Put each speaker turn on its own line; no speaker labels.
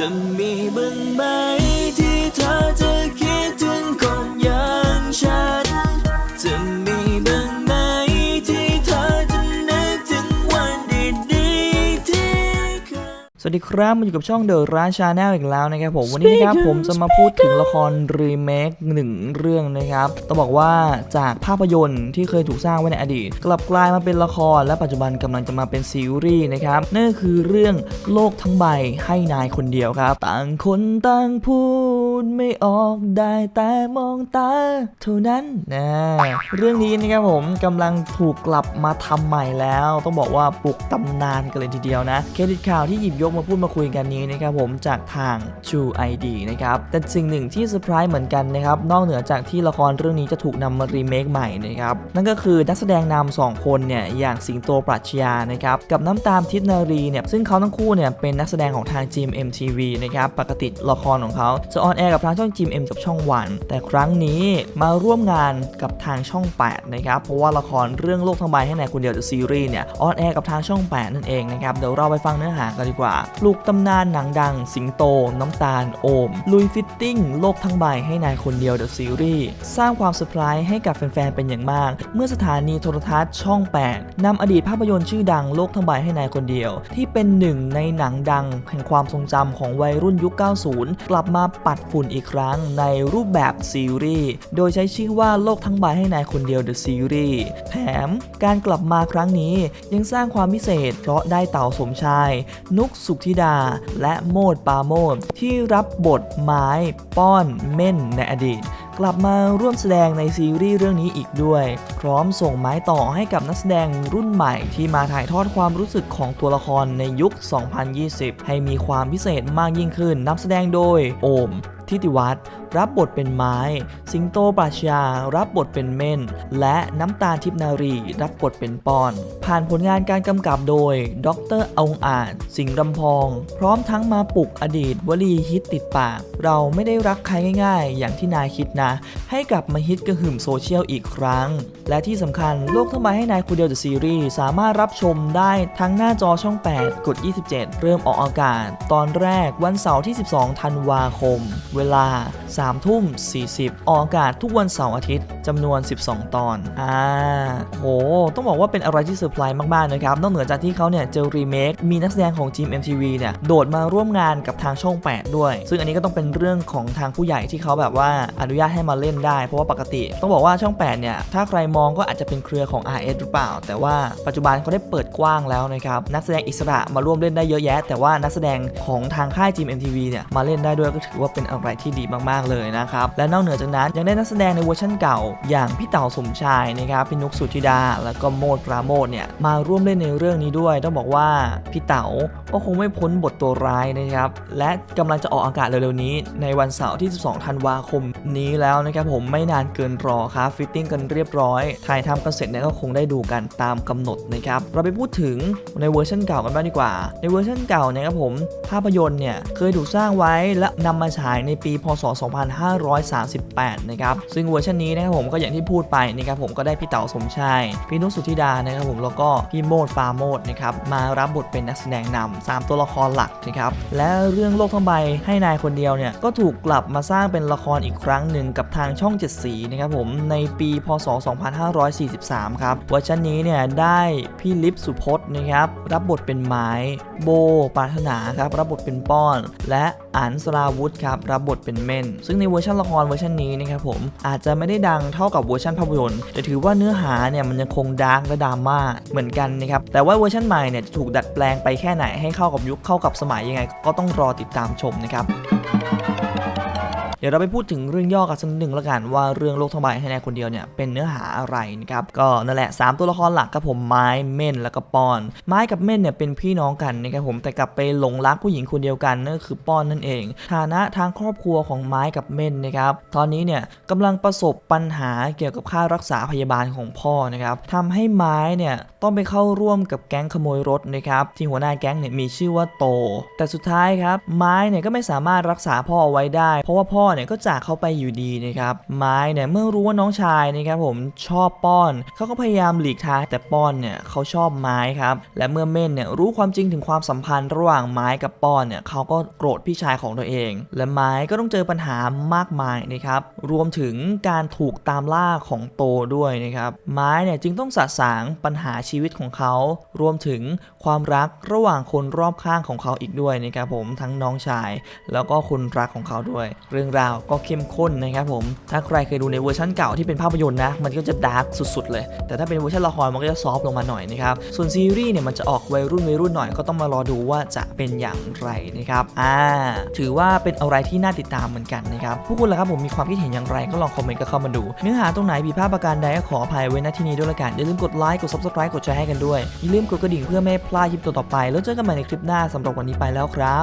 จะมีบ้างไหม
สวัสดีครับมาอยู่กับช่องเดอะร้านชาแนลอีกแล้วนะครับผมวันนี้นะครับผมจะมาพูดถึงละครรีเมคหนึ่งเรื่องนะครับต้องบอกว่าจากภาพยนตร์ที่เคยถูกสร้างไว้ในอดีต กลับกลายมาเป็นละครและปัจจุบันกำลังจะมาเป็นซีรีส์นะครับนั่นก็คือเรื่องโลกทั้งใบให้นายคนเดียวครับ ต่างคนต่างพูดไม่ออกได้แต่มองตาเท่านั้นนะเรื่องนี้นะครับผมกำลังถูกกลับมาทำใหม่แล้ว ต้องบอกว่าปลุกตำนานกันเลยทีเดียวนะเครดิตข่าวที่หยิบยกมาพูดมาคุยกันนี้นะครับผมจากทาง True ID นะครับ แต่สิ่งหนึ่งที่เซอร์ไพรส์เหมือนกันนะครับ นอกเหนือจากที่ละครเรื่องนี้จะถูกนำมารีเมคใหม่นะครับ นั่นก็คือนักแสดงนำสองคนเนี่ย อย่างสิงโตปรัชญานะครับ กับน้ำตาลทิพนารีเนี่ย ซึ่งเขาทั้งคู่เนี่ยเป็นนักแสดงของทาง GMMTV นะครับ ปกติละครของเขาจะออนแอร์กับทางช่อง GMM กับช่องวัน แต่ครั้งนี้มาร่วมงานกับทางช่อง 8 นะครับ เพราะว่าละครเรื่องโลกทั้งใบให้นายคนเดียว The Series เนี่ยออนแอร์กับทางช่อง 8 นั่นเองนะครับ เดี๋ยวเราไปฟังเนื้อหากันดีกว่าปลุกตำนานหนังดัง สิงโต น้ำตาล โอม ลุยฟิตติ้ง โลกทั้งใบให้นายคนเดียว The Series สร้างความเซอร์ไพรส์ให้กับแฟนๆ เป็นอย่างมาก เมื่อสถานีโทรทัศน์ช่อง 8นำอดีตภาพยนตร์ชื่อดังโลกทั้งใบให้นายคนเดียว ที่เป็นหนึ่งในหนังดังแห่งความทรงจำของวัยรุ่นยุค 90 กลับมาปัดฝุ่นอีกครั้งในรูปแบบซีรีส์โดยใช้ชื่อว่าโลกทั้งใบให้นายคนเดียว The Series แถมการกลับมาครั้งนี้ยังสร้างความพิเศษเพราะได้เต่าสมชาย นุกสุขธิดา และโมดปาโมดที่รับบทไม้ป้อนเม่นในอดีต กลับมาร่วมแสดงในซีรีส์เรื่องนี้อีกด้วย พร้อมส่งไม้ต่อให้กับนักแสดงรุ่นใหม่ที่มาถ่ายทอดความรู้สึกของตัวละครในยุค 2020 ให้มีความพิเศษมากยิ่งขึ้นนำแสดงโดยโอม ทิติวัฒน์รับบทเป็นไม้ สิงโตปราชญารับบทเป็นเม่น และน้ำตาทิพนารี รับบทเป็นปอน ผ่านผลงานการกำกับโดย ดรองอาจ สิงห์รำพอง พร้อมทั้งมาปลุกอดีตวลีฮิตติดปาก เราไม่ได้รักใครง่ายๆ อย่างที่นายคิดนะ ให้กลับมาฮิตกระหึ่มโซเชียลอีกครั้ง และที่สำคัญโลกทั้งใบให้นายคนเดียว The Series สามารถรับชมได้ทั้งหน้าจอช่อง 8 กด 27 เริ่มออกอากาศ ตอนแรกวันเสาร์ที่ 12 ธันวาคม เวเวลา3ทุ่ม 40 ออกอากาศทุกวันเสาร์อาทิตย์จำนวน 12 ตอน อ่า โห ต้องบอกว่าเป็นอะไรที่เซอร์ไพรส์มาก ๆ นะครับ นอกเหนือจากที่เขาเนี่ยเจอรีเมค มีนักแสดงของ GMMTV เนี่ย โดดมาร่วมงานกับทางช่อง 8 ด้วย ซึ่งอันนี้ก็ต้องเป็นเรื่องของทางผู้ใหญ่ที่เขาแบบว่าอนุญาตให้มาเล่นได้ เพราะว่าปกติ ต้องบอกว่าช่อง 8 เนี่ย ถ้าใครมองก็อาจจะเป็นเครือของ RS หรือเปล่า แต่ว่าปัจจุบันเขาได้เปิดกว้างแล้วนะครับ นักแสดงอิสระมาร่วมเล่นได้เยอะแยะ แต่ว่านักแสดงของทางค่าย GMMTV เนี่ย มาเล่นได้ด้วยก็ถือว่าเป็นอะไรที่ดีมากๆเลยนะครับ และนอกเหนือจากนั้นยังได้นักแสดงในเวอร์ชันเก่า อย่างพี่เต๋าสมชายนะครับพี่นุกสุธิดา แล้วก็โมดปราโมทเนี่ยมาร่วมเล่นในเรื่องนี้ด้วย ต้องบอกว่าพี่เต๋าก็คงไม่พ้นบทตัวร้ายนะครับ และกำลังจะออกอากาศเร็วๆนี้ ในวันเสาร์ที่ 12 ธันวาคมนี้แล้วนะครับผมไม่นานเกินรอครับฟิตติ้งกันเรียบร้อยถ่ายทำกันเสร็จเนี่ยก็คงได้ดูกันตามกำหนดนะครับเราไปพูดถึงในเวอร์ชันเก่ากันบ้างดีกว่า ในเวอร์ชันเก่าเนี่ยครับผมภาพยนตร์เนี่ยเคยถูกสร้างไว้และนำมาฉายในปี พศ 2538 นะครับ ซึ่งเวอร์ชันนี้นะครับผมก็อย่างที่พูดไปนะครับผมก็ได้พี่เต๋าสมชาย พี่นุกสุธิดานะครับผมแล้วก็พี่โมดปราโมดนะครับมารับบทเป็นนักแสดงนำสามตัวละครหลักนะครับและเรื่องโลกทั้งใบให้นายคนเดียวเนี่ยก็ถูกกลับมาสร้างเป็นละครอีกครั้งหนึ่งกับทางช่องเจ็ดสีนะครับผมในปี พศ 2543 ครับเวอร์ชันนี้เนี่ยได้พี่ลิฟสุพจน์นะครับรับบทเป็นไม้ โบปรารถนาครับรับบทเป็นป้อน และอันสราวุธครับรับบทเป็นเม่น ซึ่งในเวอร์ชันละครเวอร์ชันนี้นะครับผมอาจจะไม่ได้ดังเท่ากับเวอร์ชันภาพยนตร์แต่ถือว่าเนื้อหาเนี่ยมันยังคงดาร์กและดราม่าเหมือนกันนะครับแต่ว่าเวอร์ชันใหม่เนี่ยจะถูกดัดแปลงไปแค่ไหนให้เข้ากับยุคเข้ากับสมัยยังไง ก็ต้องรอติดตามชมนะครับ เดี๋ยวเราไปพูดถึงเรื่องย่อกันสักหนึ่งล้วกันว่าเรื่องโลกทั้งใบให้นายคนเดียวเนี่ยเป็นเนื้อหาอะไรนะครับก็นั่นแหละ 3 ตัวละครหลักกับผมไม้เม่นแล้วก็ปอน ไม้กับเม่นเนี่ยเป็นพี่น้องกันนะครับผมแต่กลับไปหลงรักผู้หญิงคนเดียวกันนั่นก็คือป้อนนั่นเอง ฐานะทางครอบครัวของไม้กับเม่นนะครับตอนนี้เนี่ยกำลังประสบปัญหาเกี่ยวกับค่ารักษาพยาบาลของพ่อนะครับทำให้ไม้เนี่ยต้องไปเข้าร่วมกับแก๊งขโมยรถนะครับที่หัวหน้าแก๊งเนี่ยมีชื่อว่าโต แต่สุดท้ายครับไม้เนี่ยก็ไม่สามารถรักษาพ่อเอาไว้ได้ เพราะว่าพ่อเนี่ยก็จากเขาไปอยู่ดีนะครับไม้เนี่ยเมื่อรู้ว่าน้องชายนะครับผมชอบป้อนเขาก็พยายามหลีกทางแต่ป้อนเนี่ยเขาชอบไม้ครับและเมื่อเม่นเนี่ยรู้ความจริงถึงความสัมพันธ์ระหว่างไม้กับป้อนเนี่ยเขาก็โกรธพี่ชายของตัวเอง และไม้ก็ต้องเจอปัญหามากมายนะครับรวมถึงการถูกตามล่าของโตด้วยนะครับไม้เนี่ยจึงต้องสะสางปัญหาชีวิตของเขา รวมถึงความรักระหว่างคนรอบข้างของเขาอีกด้วยนะครับผมทั้งน้องชาย แล้วก็คนรักของเขาด้วย เรื่องราวก็เข้มข้นนะครับผม ถ้าใครเคยดูในเวอร์ชันเก่าที่เป็นภาพยนตร์นะ มันก็จะดาร์กสุดๆเลย แต่ถ้าเป็นเวอร์ชันละครมันก็จะซอฟต์ลงมาหน่อยนะครับ ส่วนซีรีส์เนี่ยมันจะออกวัยรุ่นวัยรุ่นหน่อยก็ต้องมารอดูว่าจะเป็นอย่างไรนะครับ อ่า ถือว่าเป็นอะไรที่น่าติดตามเหมือนกันนะครับ ผู้คุณล่ะครับผมมีความคิดเห็นอย่างไรก็ลองคอมเมนต์ก็เข้ามาดู เนื้อหาตรงไหนผิดพลาดประการใดก็ขออภัยไว้ณที่นี้ด้วยละกัน อย่าลืมกดไลค์กด subscribe กดแชร์ให้กันด้วย อย่าลืมกดกระดิ่งเพื่อไม่พลาดคลิปต่อๆไป แล้วเจอกันใหม่ในคลิปหน้าสำหรับวันนี้ไปแล้วครับ